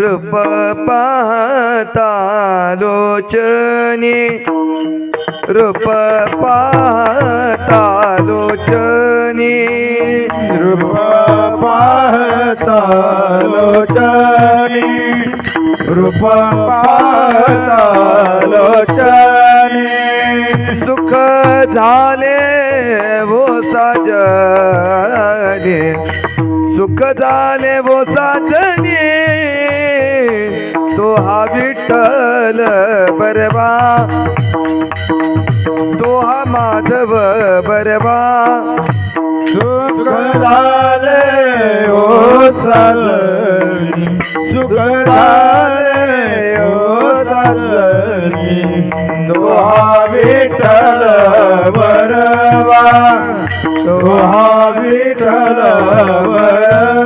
रूप पाहता लोचनी रूप पाहता लोचनी रूप पाहता लोचनी रूप पाहता लोचनी सुख झाले वो साजने। सुख झाले वो साजने। तो हा विठ्ठल बरवा तो हा माधव बरवा सुख झाले ओ सल सुख झाले ओ सालनी तो हा विठ्ठल बरवा तो हा विठ्ठल बरवा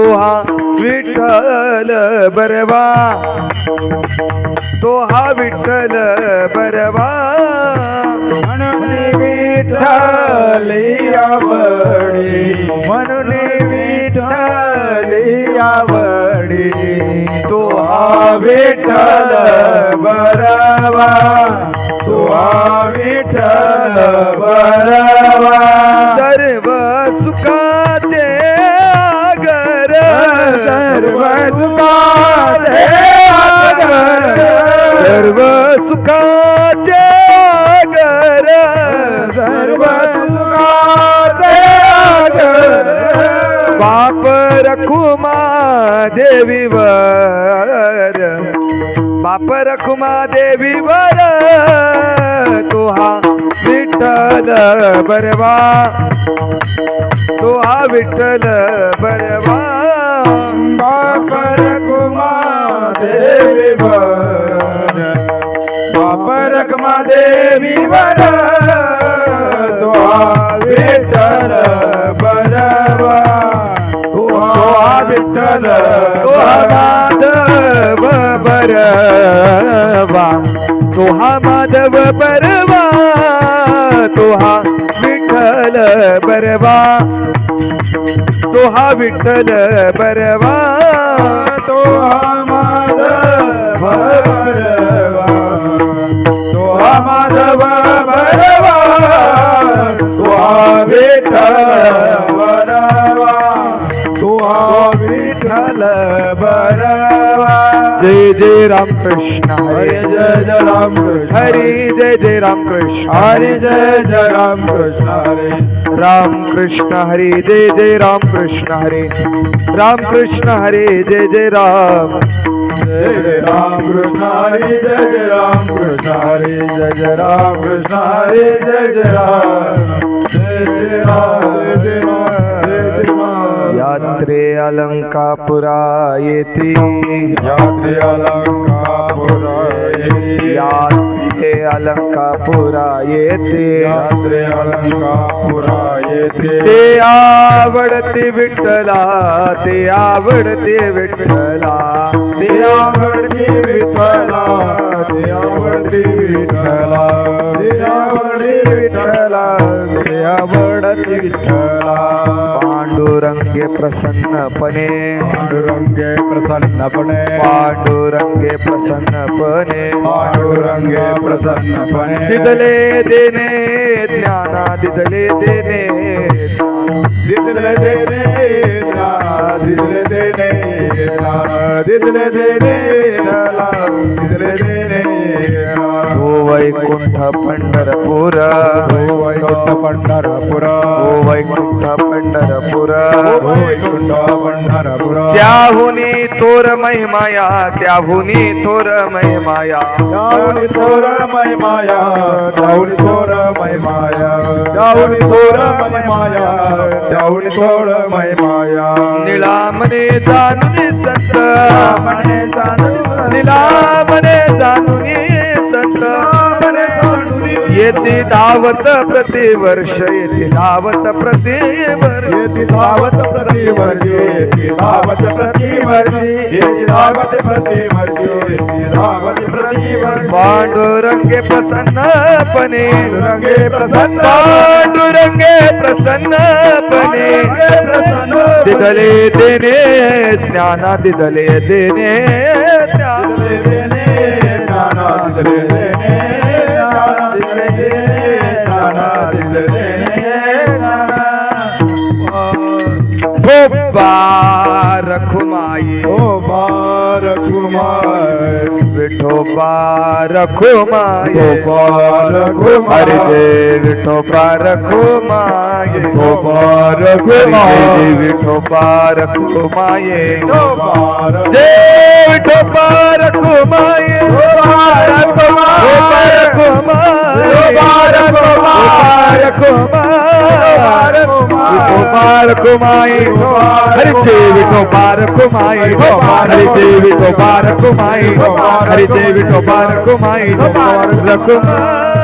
हा विठ्ठल बरवा. तो हा विठ्ठल बरवा. म्हणून विठ्ठली आवडी म्हणून विठ्ठली आवडी तो हा विठ्ठल बरवा. तो हा विठ्ठल बरवा. बाप रखुमा देवीवर बाप रखुमा देवीवर तो हा विठ्ठल बरवा तो हा विठ्ठल बरवा बापर कुमा देवी वर बापर कुमार देवी वर तो विठ्ठल विठ्ठल माधव बरवा तो माधव बरवा तो विठ्ठल बरवा. तो विठ्ठल बरवा तो माधव बरवा. तो माधव बरवा तो विठ्ठल जय जय राम कृष्ण हरे हरे जय जय राम कृष्ण हरी जय जय राम कृष्ण हरे जय जय राम कृष्ण हरे राम कृष्ण हरी जय जय राम कृष्ण हरे राम कृष्ण हरे जय जय राम जय जय राम कृष्ण हरे जय जय राम कृष्ण हरे जय जय राम कृष्ण हरे जय जय राम जय जय राम अलंकापुरा येथे यात्रे अलंकापुरा येथे यात्रे अलंकापुरा येथे यात्रे अलंकापुरा येथे ते आवडते विठ्ठला ते आवडते विठ्ठला। ते आवडते विठ्ठला ते आवडते विठ्ठला। ते आवडते विठ्ठला ते आवडते विठ्ठला। पांडुरंगे प्रसन्नपणे. पांडुरंगे प्रसन्नपणे. पांडुरंगे प्रसन्नपणे. पांडुरंगे प्रसन्नपणे. दिदले देणे ज्ञाना दिदले देणे. दिदले देने ज्ञान, दिदले देने ज्ञान, दिदले देने ज्ञान, दिदले. हो वैकुंठ पंढरपूर. हो वैकुंठ पंढरपुर. हो पंढरपूर. त्याहुनी थोर महिमाया त्याहुनी थोर महिमाया. जाऊन थोर मै माया जाऊन थोर मै माया जाऊन थोर मै माया जाऊन थोर मै माया निळामने जाणून संत म्हणे जाणून संत येते धावत प्रतिवर्ष येते धावत प्रतिवर्ष येती धावत प्रतिवर्षी येती धावत प्रतिवर्षी येती धावत प्रतिवर्षी येती धावत प्रतिवर्षी पांडुरंगे प्रसन्नपणे रंगे प्रसन्न पांडुरंगे प्रसन्नपणे प्रसन्न दिदले देणे ज्ञाना दिदले देणे ज्ञान. दिदले ज्ञाना रखुमाई ओ बार कुमार विठोबा रखुमाई गोपाल कुमार हरे जय विठोबा रखुमाई गोपाल हरे कुमार जय विठोबा रखुमाई गोपाल जय विठोबा रखुमाई गोपाल कुमार रखुमाई गोपाल कुमार रखुमाई विठोबा रखुमाई हरे जय विठोबा रखुमाई हरे जय विठोबा रखुमाई हरे जय विठोबा रखुमाई रखुमाई